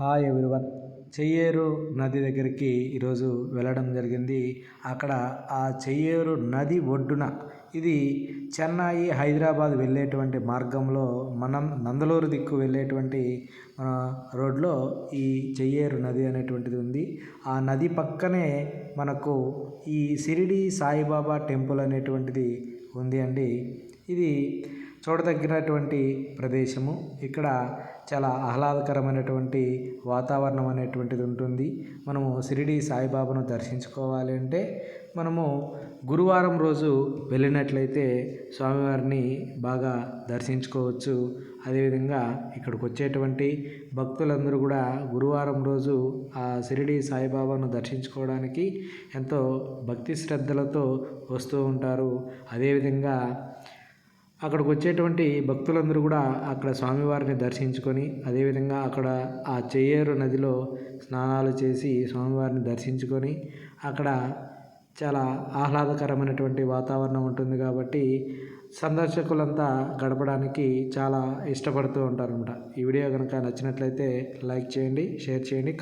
Hi everyone. Cheyyeru నది దగ్గరికి ఈరోజు వెళ్ళడం జరిగింది. అక్కడ ఆ చెయ్యేరు నది ఒడ్డున ఇది చెన్నై హైదరాబాద్ వెళ్ళేటువంటి మార్గంలో మనం నందలూరు దిక్కు వెళ్ళేటువంటి మన రోడ్లో ఈ చెయ్యేరు నది అనేటువంటిది ఉంది. ఆ నది పక్కనే మనకు ఈ సిరిడి సాయిబాబా టెంపుల్ అనేటువంటిది ఉంది అండి. ఇది చూడదగినటువంటి ప్రదేశము. ఇక్కడ చాలా ఆహ్లాదకరమైనటువంటి వాతావరణం అనేటువంటిది ఉంటుంది. మనము షిరిడి సాయిబాబాను దర్శించుకోవాలి అంటే మనము గురువారం రోజు వెళ్ళినట్లయితే స్వామివారిని బాగా దర్శించుకోవచ్చు. అదేవిధంగా ఇక్కడికి వచ్చేటువంటి భక్తులందరూ కూడా గురువారం రోజు ఆ షిరిడి సాయిబాబాను దర్శించుకోవడానికి ఎంతో భక్తి శ్రద్ధలతో వస్తూ ఉంటారు. అదేవిధంగా అక్కడికి వచ్చేటువంటి భక్తులందరూ కూడా అక్కడ స్వామివారిని దర్శించుకొని అదేవిధంగా అక్కడ ఆ చెయ్యేరు నదిలో స్నానాలు చేసి స్వామివారిని దర్శించుకొని అక్కడ చాలా ఆహ్లాదకరమైనటువంటి వాతావరణం ఉంటుంది కాబట్టి సందర్శకులంతా గడపడానికి చాలా ఇష్టపడుతూ ఉంటారనమాట ఈ వీడియో కనుక నచ్చినట్లయితే లైక్ చేయండి షేర్ చేయండి